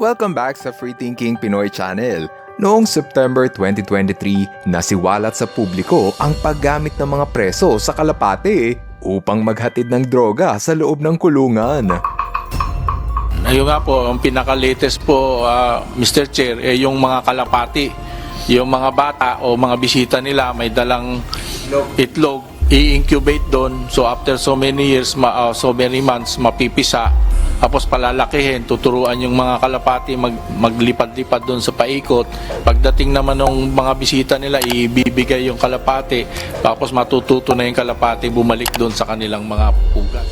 Welcome back sa Free Thinking Pinoy Channel. Noong September 2023, nasiwalat sa publiko ang paggamit ng mga preso sa Kalapate upang maghatid ng droga sa loob ng kulungan. Ayun nga po, ang pinaka-latest po, ah, Mr. Chair, eh, yung mga kalapati. Yung mga bata o mga bisita nila may dalang itlog, i-incubate doon. So after so many years, ma, ah, so many months, mapipisa. Tapos palalakihin, tuturuan yung mga kalapati mag, maglipad-lipad doon sa paikot. Pagdating naman ng mga bisita nila, ibibigay yung kalapati. Tapos matututo na yung kalapati bumalik doon sa kanilang mga pugat.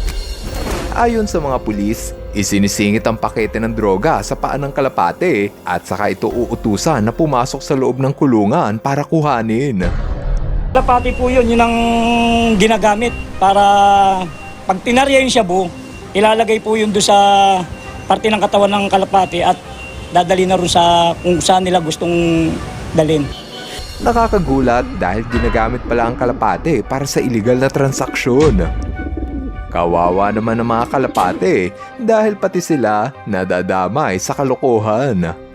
Ayon sa mga pulis, isinisingit ang pakete ng droga sa paan ng kalapate at saka ito uutusan na pumasok sa loob ng kulungan para kuhanin. Kalapati po yun, yun ang ginagamit para pag tinarya yung shabu, ilalagay po yun doon sa parte ng katawan ng kalapati at dadali na rin sa kung saan nila gustong dalhin. Nakakagulat dahil ginagamit pala ang kalapate para sa illegal na transaksyon. Kawawa naman ang mga kalapate dahil pati sila nadadamay sa kalokohan.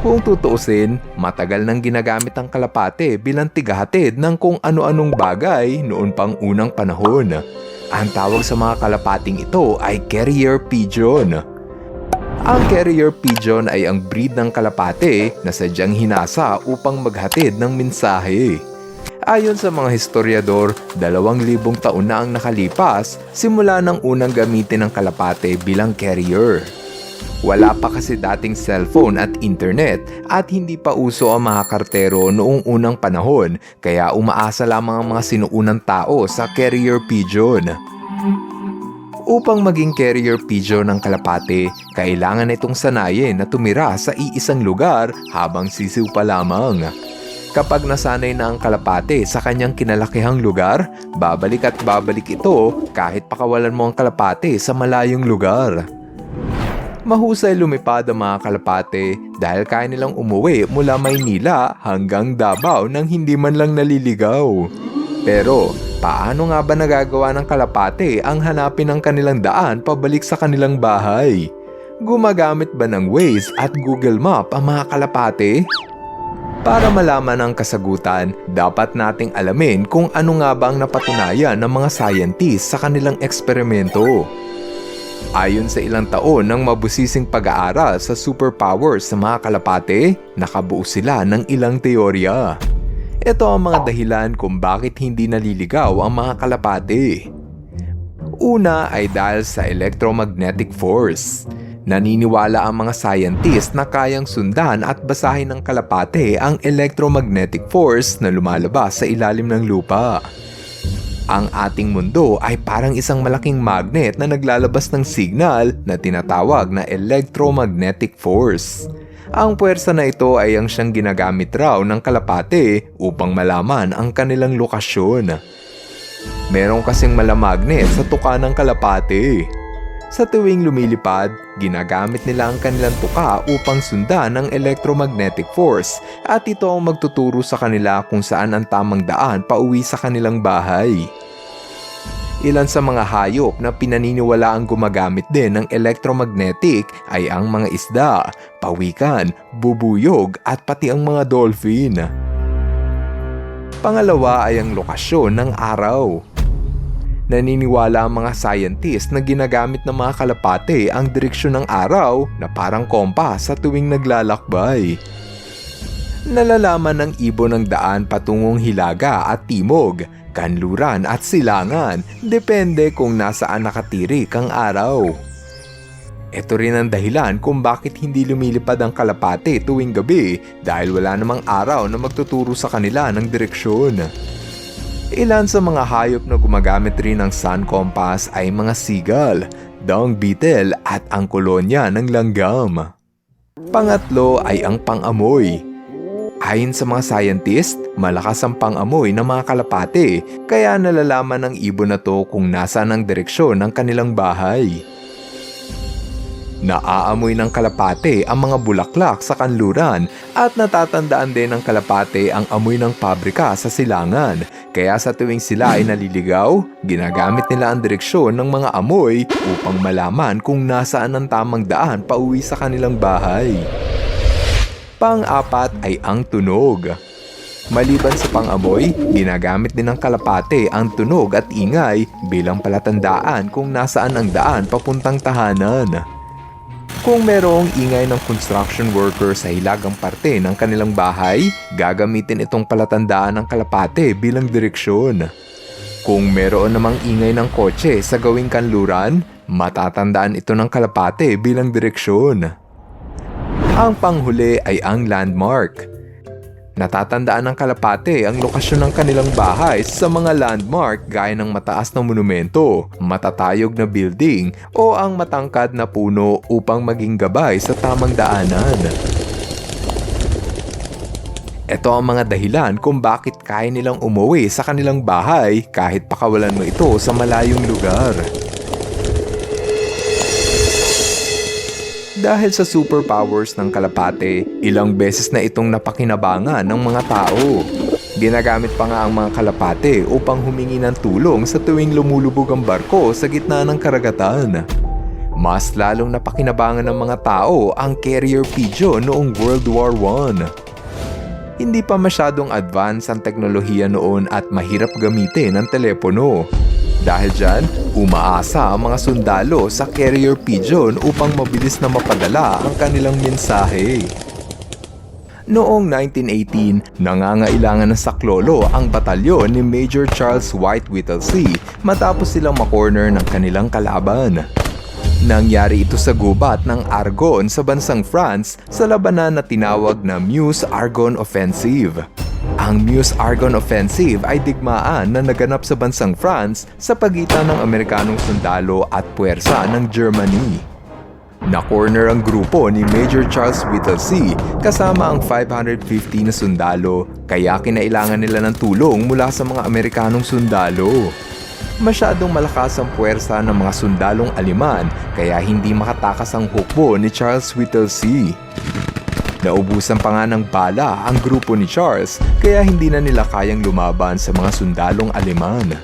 Kung tutuusin, matagal nang ginagamit ang kalapate bilang tigahatid ng kung ano-anong bagay noon pang unang panahon. Ang tawag sa mga kalapating ito ay carrier pigeon. Ang carrier pigeon ay ang breed ng kalapate na sadyang hinasa upang maghatid ng mensahe. Ayon sa mga historiador, dalawang libong taon na ang nakalipas simula ng unang gamitin ng kalapate bilang carrier. Wala pa kasi dating cellphone at internet at hindi pa uso ang mga kartero noong unang panahon kaya umaasa lamang ang mga sinuunang tao sa carrier pigeon. Upang maging carrier pigeon ng kalapate, kailangan itong sanayin na tumira sa iisang lugar habang sisiw pa lamang. Kapag nasanay na ang kalapate sa kanyang kinalakihang lugar, babalik at babalik ito kahit pakawalan mo ang kalapate sa malayong lugar. Mahusay lumipad ang mga kalapate dahil kaya nilang umuwi mula Maynila hanggang Davao nang hindi man lang naliligaw. Pero paano nga ba nagagawa ng kalapate ang hanapin ang kanilang daan pabalik sa kanilang bahay? Gumagamit ba ng Waze at Google Map ang mga kalapate? Para malaman ang kasagutan, dapat nating alamin kung ano nga ba ang napatunayan ng mga scientists sa kanilang eksperimento. Ayon sa ilang taon ng mabusising pag-aaral sa superpowers sa mga kalapate, nakabuo sila ng ilang teorya. Ito ang mga dahilan kung bakit hindi naliligaw ang mga kalapate. Una ay dahil sa electromagnetic force. Naniniwala ang mga scientist na kayang sundan at basahin ng kalapate ang electromagnetic force na lumalabas sa ilalim ng lupa. Ang ating mundo ay parang isang malaking magnet na naglalabas ng signal na tinatawag na electromagnetic force. Ang puwersa na ito ay ang siyang ginagamit raw ng kalapate upang malaman ang kanilang lokasyon. Meron kasing malamagnet sa tuka ng kalapate. Sa tuwing lumilipad, ginagamit nila ang kanilang tuka upang sundan ang electromagnetic force at ito ang magtuturo sa kanila kung saan ang tamang daan pauwi sa kanilang bahay. Ilan sa mga hayop na pinaniniwala ang gumagamit din ng electromagnetic ay ang mga isda, pawikan, bubuyog at pati ang mga dolphin. Pangalawa ay ang lokasyon ng araw. Naniniwala ang mga scientist na ginagamit ng mga kalapate ang direksyon ng araw na parang kompas sa tuwing naglalakbay. Nalalaman ng ibon ng daan patungong hilaga at timog, kanluran at silangan, depende kung nasaan nakatirik ang araw. Ito rin ang dahilan kung bakit hindi lumilipad ang kalapate tuwing gabi dahil wala namang araw na magtuturo sa kanila ng direksyon. Ilan sa mga hayop na gumagamit rin ng sun compass ay mga seagull, dung beetle at ang kolonya ng langgam. Pangatlo ay ang pangamoy. Ayon sa mga scientist, malakas ang pangamoy ng mga kalapate kaya nalalaman ng ibon na to kung nasaan ang direksyon ng kanilang bahay. Naaamoy ng kalapate ang mga bulaklak sa kanluran at natatandaan din ng kalapate ang amoy ng pabrika sa silangan. Kaya sa tuwing sila ay naliligaw, ginagamit nila ang direksyon ng mga amoy upang malaman kung nasaan ang tamang daan pauwi sa kanilang bahay. Pang-apat ay ang tunog. Maliban sa pang-amoy, ginagamit din ng kalapate ang tunog at ingay bilang palatandaan kung nasaan ang daan papuntang tahanan. Kung merong ingay ng construction worker sa hilagang parte ng kanilang bahay, gagamitin itong palatandaan ng kalapate bilang direksyon. Kung meron namang ingay ng kotse sa gawing kanluran, matatandaan ito ng kalapate bilang direksyon. Ang panghuli ay ang landmark. Natatandaan ng kalapate ang lokasyon ng kanilang bahay sa mga landmark gaya ng mataas na monumento, matatayog na building o ang matangkad na puno upang maging gabay sa tamang daanan. Ito ang mga dahilan kung bakit kaya nilang umuwi sa kanilang bahay kahit pakawalan mo ito sa malayong lugar. Dahil sa superpowers ng kalapate, ilang beses na itong napakinabangan ng mga tao. Ginagamit pa nga ang mga kalapate upang humingi ng tulong sa tuwing lumulubog ang barko sa gitna ng karagatan. Mas lalong napakinabangan ng mga tao ang carrier pigeon noong World War I. Hindi pa masyadong advance ang teknolohiya noon at mahirap gamitin ang telepono. Dahil dyan, umaasa ang mga sundalo sa carrier pigeon upang mabilis na mapadala ang kanilang mensahe. Noong 1918, nangangailangan ng saklolo ang batalyon ni Major Charles White Whittlesey matapos silang makorner ng kanilang kalaban. Nangyari ito sa gubat ng Argonne sa bansang France sa labanan na tinawag na Meuse-Argonne Offensive. Ang Meuse-Argonne Offensive ay digmaan na naganap sa bansang France sa pagitan ng Amerikanong sundalo at puwersa ng Germany. Na-corner ang grupo ni Major Charles Whittlesey kasama ang 550 na sundalo kaya kinailangan nila ng tulong mula sa mga Amerikanong sundalo. Masyadong malakas ang puwersa ng mga sundalong Aliman kaya hindi makatakas ang hukbo ni Charles Whittlesey. Naubusan pa nga ng bala ang grupo ni Charles kaya hindi na nila kayang lumaban sa mga sundalong Aleman.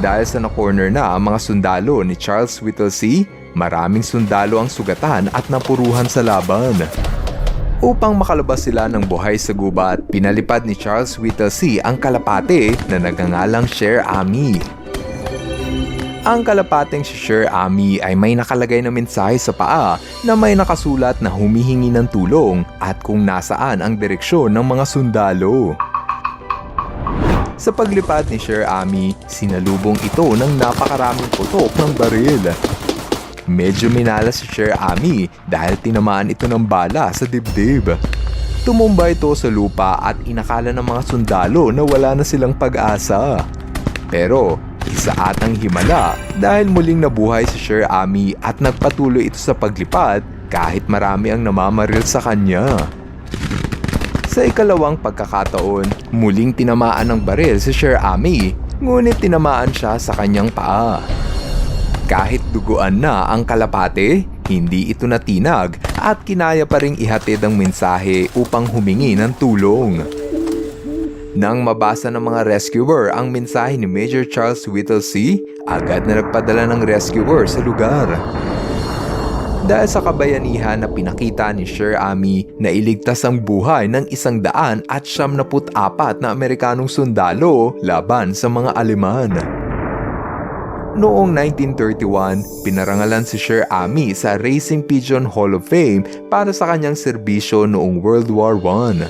Dahil sa na-corner na ang mga sundalo ni Charles Whittlesey, maraming sundalo ang sugatan at napuruhan sa laban. Upang makalabas sila ng buhay sa gubat, pinalipad ni Charles Whittlesey ang kalapate na nagngangalang Sher Ami. Ang kalapating si Sher Ami ay may nakalagay na mensahe sa paa na may nakasulat na humihingi ng tulong at kung nasaan ang direksyon ng mga sundalo. Sa paglipad ni Sher Ami, sinalubong ito ng napakaraming putok ng baril. Medyo minala si Sher Ami dahil tinamaan ito ng bala sa dibdib. Tumumba ito sa lupa at inakala ng mga sundalo na wala na silang pag-asa. Pero isa atang himala dahil muling nabuhay si Sher Ami at nagpatuloy ito sa paglipad kahit marami ang namamaril sa kanya. Sa ikalawang pagkakataon, muling tinamaan ng baril si Sher Ami, ngunit tinamaan siya sa kanyang paa. Kahit duguan na ang kalapate, hindi ito natinag at kinaya pa ring ihatid ang mensahe upang humingi ng tulong. Nang mabasa ng mga rescuer ang mensahe ni Major Charles Whittlesey, agad na nagpadala ng rescuer sa lugar. Dahil sa kabayanihan na pinakita ni Sher Ami na iligtas ang buhay ng isang daan at siyam na apat na Amerikanong sundalo laban sa mga Aleman. Noong 1931, pinarangalan si Sher Ami sa Racing Pigeon Hall of Fame para sa kanyang serbisyo noong World War I.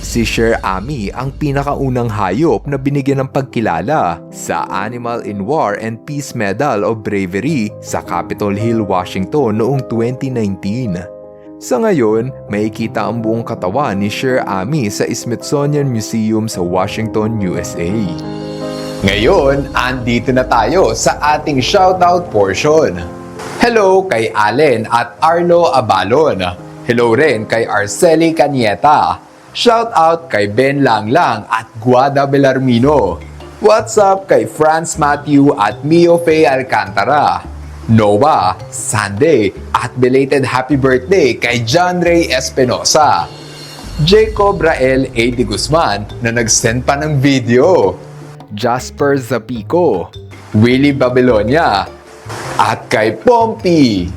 Si Sher Ami ang pinakaunang hayop na binigyan ng pagkilala sa Animal in War and Peace Medal of Bravery sa Capitol Hill, Washington noong 2019. Sa ngayon, makikita ang buong katawan ni Sher Ami sa Smithsonian Museum sa Washington, USA. Ngayon, andito na tayo sa ating shoutout portion. Hello kay Allen at Arlo Abalon. Hello rin kay Arceli Canieta. Shoutout kay Ben Langlang at Guada Belarmino. What's up kay Franz Matthew at Mio Faye Alcantara. Noah, Sunday, at belated happy birthday kay John Ray Espinosa. Jacob Rael A. de Guzman na nag-send pa ng video. Jasper Zapico, Willie Babylonia, at kay Pompey.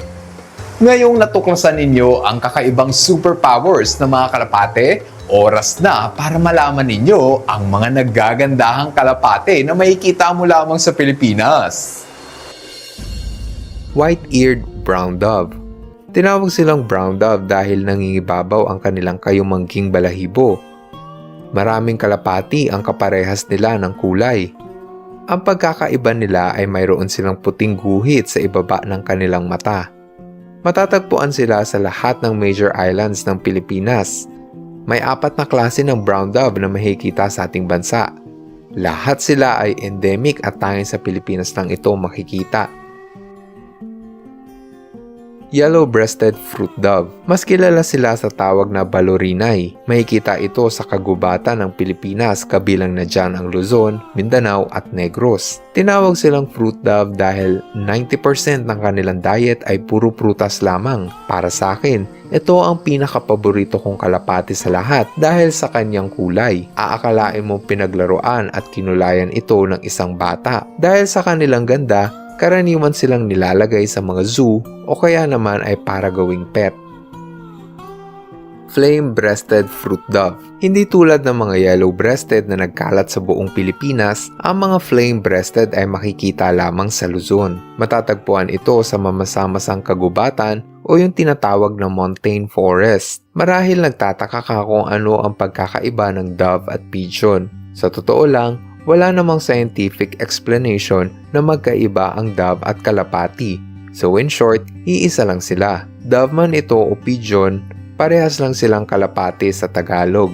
Ngayong natuklasan ninyo ang kakaibang superpowers ng mga kalapate, oras na para malaman ninyo ang mga naggagandahang kalapate na makikita mo lamang sa Pilipinas. White-eared brown dove Tinawag silang brown dove dahil nangingibabaw ang kanilang kayumangking balahibo. Maraming kalapati ang kaparehas nila ng kulay. Ang pagkakaiba nila ay mayroon silang puting guhit sa ibaba ng kanilang mata. Matatagpuan sila sa lahat ng major islands ng Pilipinas. May apat na klase ng brown dove na makikita sa ating bansa. Lahat sila ay endemic at tanging sa Pilipinas lang ito makikita. Yellow-breasted fruit dove. Mas kilala sila sa tawag na balorinay. Makikita ito sa kagubatan ng Pilipinas kabilang na dyan ang Luzon, Mindanao at Negros. Tinawag silang fruit dove dahil 90% ng kanilang diet ay puro prutas lamang. Para sa akin, ito ang pinakapaborito kong kalapati sa lahat dahil sa kanyang kulay. Aakalain mo pinaglaruan at kinulayan ito ng isang bata. Dahil sa kanilang ganda, karaniwan silang nilalagay sa mga zoo o kaya naman ay para gawing pet. Flame-breasted fruit dove. Hindi tulad ng mga yellow-breasted na nagkalat sa buong Pilipinas, ang mga flame-breasted ay makikita lamang sa Luzon. Matatagpuan ito sa mamasamasang kagubatan o yung tinatawag na montane forest. Marahil nagtataka ka kung ano ang pagkakaiba ng dove at pigeon. Sa totoo lang, wala namang scientific explanation na magkaiba ang dove at kalapati. So in short, iisa lang sila. Dove man ito o pigeon, parehas lang silang kalapati sa Tagalog.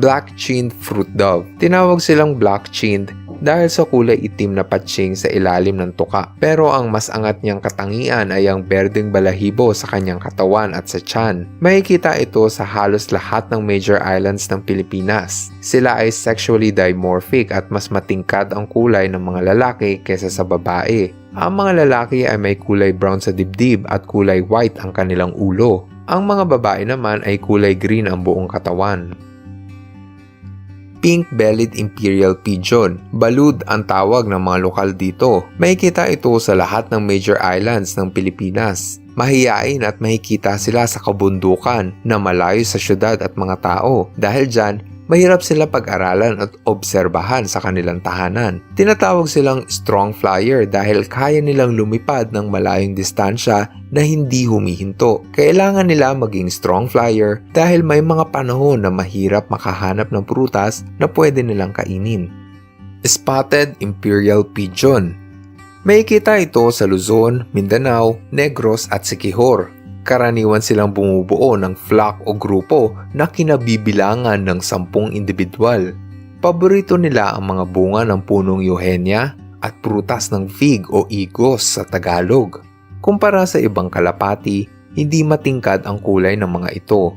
Black-chinned fruit dove. Tinawag silang black-chinned dahil sa kulay itim na patching sa ilalim ng tuka. Pero ang mas angat niyang katangian ay ang berdeng balahibo sa kanyang katawan at sa tiyan. Makikita ito sa halos lahat ng major islands ng Pilipinas. Sila ay sexually dimorphic at mas matingkad ang kulay ng mga lalaki kaysa sa babae. Ang mga lalaki ay may kulay brown sa dibdib at kulay white ang kanilang ulo. Ang mga babae naman ay kulay green ang buong katawan pink-bellied imperial pigeon. Balud ang tawag ng mga lokal dito. Makikita ito sa lahat ng major islands ng Pilipinas. Mahiyain at makikita sila sa kabundukan na malayo sa syudad at mga tao. Dahil dyan, mahirap sila pag-aralan at obserbahan sa kanilang tahanan. Tinatawag silang strong flyer dahil kaya nilang lumipad ng malayong distansya na hindi humihinto. Kailangan nila maging strong flyer dahil may mga panahon na mahirap makahanap ng prutas na pwede nilang kainin. Spotted Imperial Pigeon May kita ito sa Luzon, Mindanao, Negros at Siquijor. Karaniwan silang bumubuo ng flock o grupo na kinabibilangan ng sampung individual. Paborito nila ang mga bunga ng punong Eugenia at prutas ng fig o igos sa Tagalog. Kumpara sa ibang kalapati, hindi matingkad ang kulay ng mga ito.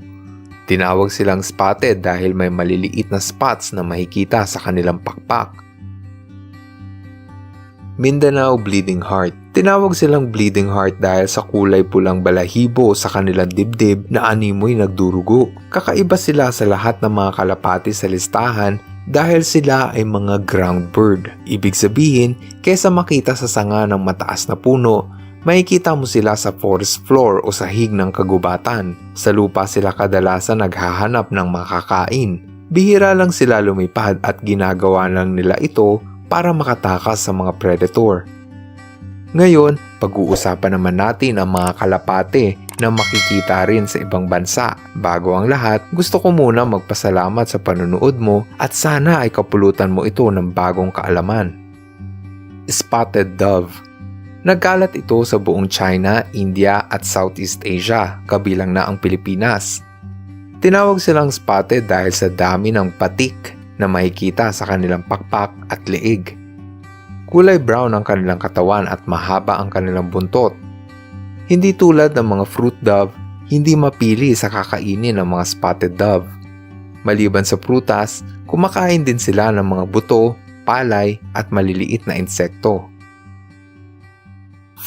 Tinawag silang spotted dahil may maliliit na spots na makikita sa kanilang pakpak. Mindanao Bleeding Heart Tinawag silang Bleeding Heart dahil sa kulay pulang balahibo sa kanilang dibdib na animoy nagdurugo. Kakaiba sila sa lahat ng mga kalapati sa listahan dahil sila ay mga ground bird. Ibig sabihin, kesa makita sa sanga ng mataas na puno, makikita mo sila sa forest floor o sahig ng kagubatan. Sa lupa sila kadalasan naghahanap ng makakain. Bihira lang sila lumipad at ginagawa lang nila ito para makatakas sa mga predator. Ngayon, pag-uusapan naman natin ang mga kalapate na makikita rin sa ibang bansa. Bago ang lahat, gusto ko muna magpasalamat sa panonood mo at sana ay kapulutan mo ito ng bagong kaalaman. Spotted Dove Nagkalat ito sa buong China, India at Southeast Asia, kabilang na ang Pilipinas. Tinawag silang spotted dahil sa dami ng patik na makikita sa kanilang pakpak at leeg. Kulay brown ang kanilang katawan at mahaba ang kanilang buntot. Hindi tulad ng mga fruit dove, hindi mapili sa kakainin ng mga spotted dove. Maliban sa prutas, kumakain din sila ng mga buto, palay at maliliit na insekto.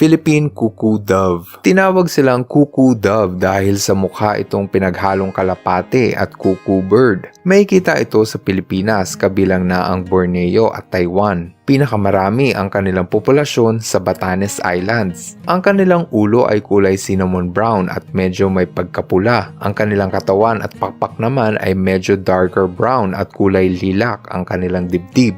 Philippine Cuckoo Dove. Tinawag silang Cuckoo Dove dahil sa mukha itong pinaghalong kalapate at cuckoo bird. May kita ito sa Pilipinas kabilang na ang Borneo at Taiwan. Pinakamarami ang kanilang populasyon sa Batanes Islands. Ang kanilang ulo ay kulay cinnamon brown at medyo may pagkapula. Ang kanilang katawan at pakpak naman ay medyo darker brown at kulay lilak ang kanilang dibdib.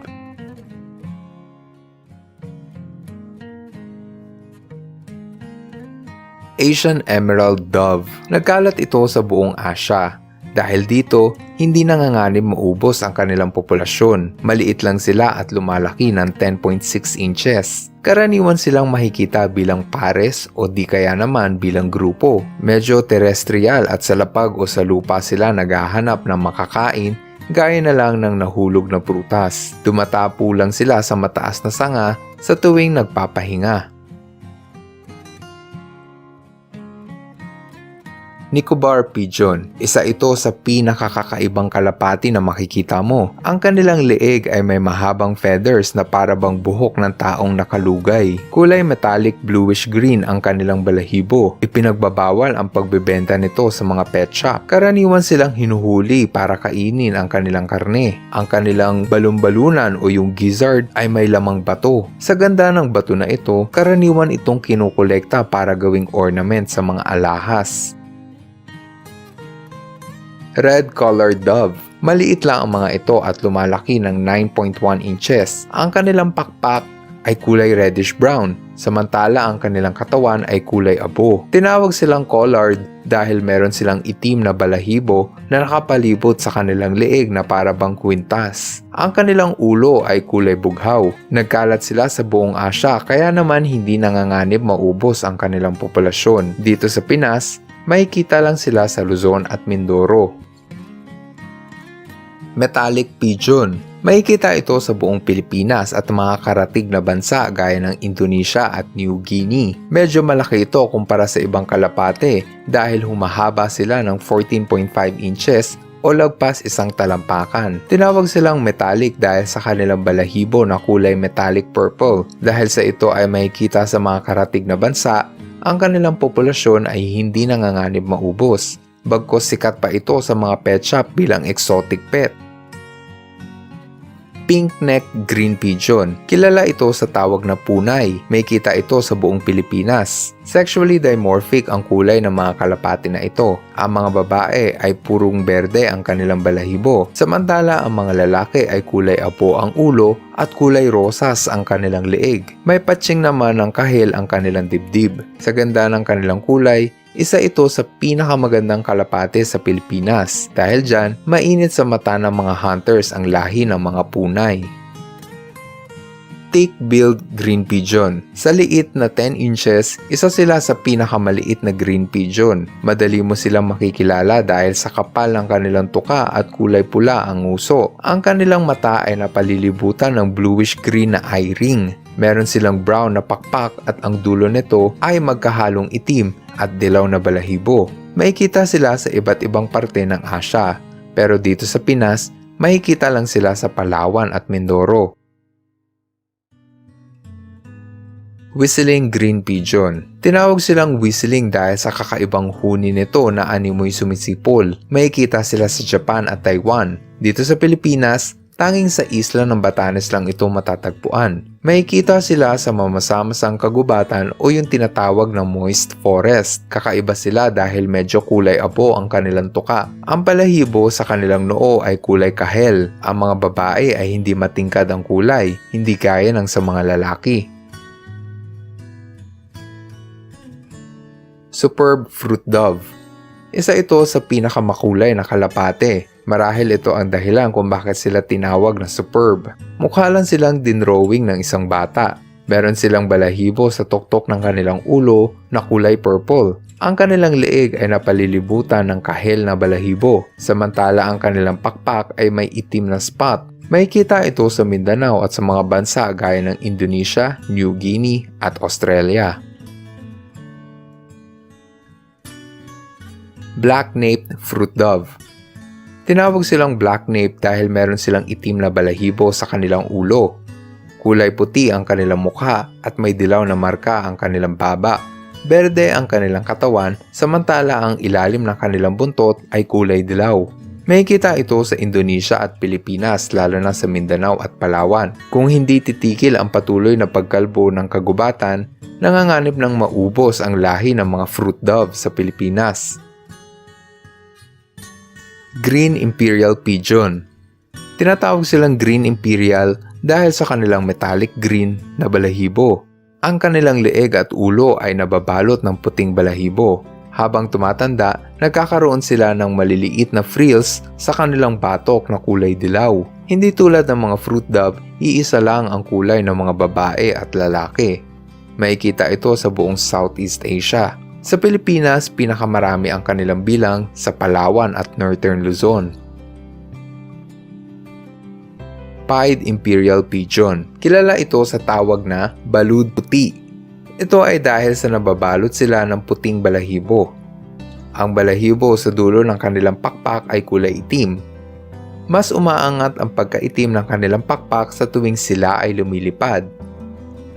Asian Emerald Dove. Nagkalat ito sa buong Asya. Dahil dito, hindi nanganganib maubos ang kanilang populasyon. Maliit lang sila at lumalaki ng 10.6 inches. Karaniwan silang makikita bilang pares o di kaya naman bilang grupo. Medyo terrestrial at sa lapag o sa lupa sila naghahanap ng makakain gaya na lang ng nahulog na prutas. Dumatapo lang sila sa mataas na sanga sa tuwing nagpapahinga. Nicobar Pigeon. Isa ito sa pinakakakaibang kalapati na makikita mo. Ang kanilang leeg ay may mahabang feathers na parabang buhok ng taong nakalugay. Kulay metallic bluish green ang kanilang balahibo. Ipinagbabawal ang pagbebenta nito sa mga pet shop. Karaniwan silang hinuhuli para kainin ang kanilang karne. Ang kanilang balumbalunan o yung gizzard ay may lamang bato. Sa ganda ng bato na ito, karaniwan itong kinukolekta para gawing ornament sa mga alahas. Red-colored dove. Maliit lang ang mga ito at lumalaki ng 9.1 inches. Ang kanilang pakpak ay kulay reddish brown, samantala ang kanilang katawan ay kulay abo. Tinawag silang collared dahil meron silang itim na balahibo na nakapalibot sa kanilang leeg na para bang kwintas. Ang kanilang ulo ay kulay bughaw. Nagkalat sila sa buong Asya kaya naman hindi nanganganib maubos ang kanilang populasyon. Dito sa Pinas, makikita lang sila sa Luzon at Mindoro. Metallic Pigeon Makikita ito sa buong Pilipinas at mga karatig na bansa gaya ng Indonesia at New Guinea. Medyo malaki ito kumpara sa ibang kalapate dahil humahaba sila ng 14.5 inches o lagpas isang talampakan. Tinawag silang metallic dahil sa kanilang balahibo na kulay metallic purple. Dahil sa ito ay makikita sa mga karatig na bansa, ang kanilang populasyon ay hindi nanganganib maubos. Bagkos sikat pa ito sa mga pet shop bilang exotic pet pink neck green pigeon. Kilala ito sa tawag na punay. May kita ito sa buong Pilipinas. Sexually dimorphic ang kulay ng mga kalapati na ito. Ang mga babae ay purong berde ang kanilang balahibo, samantala ang mga lalaki ay kulay apo ang ulo at kulay rosas ang kanilang leeg. May patching naman ng kahil ang kanilang dibdib. Sa ganda ng kanilang kulay, isa ito sa pinakamagandang kalapate sa Pilipinas dahil dyan mainit sa mata ng mga hunters ang lahi ng mga punay. Thick-billed green pigeon. Sa liit na 10 inches, isa sila sa pinakamaliit na green pigeon. Madali mo silang makikilala dahil sa kapal ng kanilang tuka at kulay pula ang uso. Ang kanilang mata ay napalilibutan ng bluish-green na eye ring. Meron silang brown na pakpak at ang dulo nito ay magkahalong itim at dilaw na balahibo. Makikita sila sa iba't ibang parte ng Asya, pero dito sa Pinas, makikita lang sila sa Palawan at Mindoro. Whistling Green Pigeon Tinawag silang whistling dahil sa kakaibang huni nito na animoy sumisipol. Makikita sila sa Japan at Taiwan. Dito sa Pilipinas, tanging sa isla ng Batanes lang ito matatagpuan. Makikita sila sa mamasamasang kagubatan o yung tinatawag na moist forest. Kakaiba sila dahil medyo kulay abo ang kanilang tuka. Ang balahibo sa kanilang noo ay kulay kahel. Ang mga babae ay hindi matingkad ang kulay, hindi gaya ng sa mga lalaki. Superb Fruit Dove Isa ito sa pinakamakulay na kalapate. Marahil ito ang dahilan kung bakit sila tinawag na superb. Mukha lang silang dinrowing ng isang bata. Meron silang balahibo sa tuktok ng kanilang ulo na kulay purple. Ang kanilang leeg ay napalilibutan ng kahel na balahibo, samantala ang kanilang pakpak ay may itim na spot. May kita ito sa Mindanao at sa mga bansa gaya ng Indonesia, New Guinea at Australia. Black-naped fruit dove. Tinawag silang black nape dahil meron silang itim na balahibo sa kanilang ulo. Kulay puti ang kanilang mukha at may dilaw na marka ang kanilang baba. Berde ang kanilang katawan samantala ang ilalim ng kanilang buntot ay kulay dilaw. May kita ito sa Indonesia at Pilipinas lalo na sa Mindanao at Palawan. Kung hindi titikil ang patuloy na pagkalbo ng kagubatan, nanganganib ng maubos ang lahi ng mga fruit dove sa Pilipinas. Green Imperial Pigeon Tinatawag silang Green Imperial dahil sa kanilang metallic green na balahibo. Ang kanilang leeg at ulo ay nababalot ng puting balahibo. Habang tumatanda, nagkakaroon sila ng maliliit na frills sa kanilang batok na kulay dilaw. Hindi tulad ng mga fruit dove, iisa lang ang kulay ng mga babae at lalaki. Makikita ito sa buong Southeast Asia. Sa Pilipinas, pinakamarami ang kanilang bilang sa Palawan at Northern Luzon. Pied Imperial Pigeon. Kilala ito sa tawag na balud puti. Ito ay dahil sa nababalot sila ng puting balahibo. Ang balahibo sa dulo ng kanilang pakpak ay kulay itim. Mas umaangat ang pagkaitim ng kanilang pakpak sa tuwing sila ay lumilipad.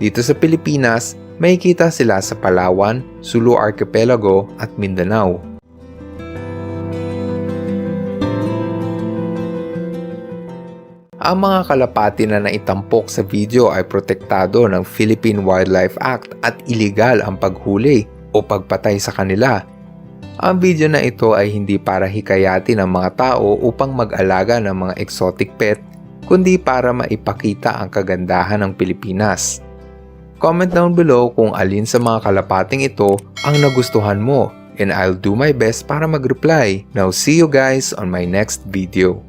Dito sa Pilipinas, makikita sila sa Palawan, Sulu Archipelago at Mindanao. Ang mga kalapati na naitampok sa video ay protektado ng Philippine Wildlife Act at iligal ang paghuli o pagpatay sa kanila. Ang video na ito ay hindi para hikayatin ang mga tao upang mag-alaga ng mga exotic pet, kundi para maipakita ang kagandahan ng Pilipinas. Comment down below kung alin sa mga kalapating ito ang nagustuhan mo and I'll do my best para mag-reply. Now see you guys on my next video.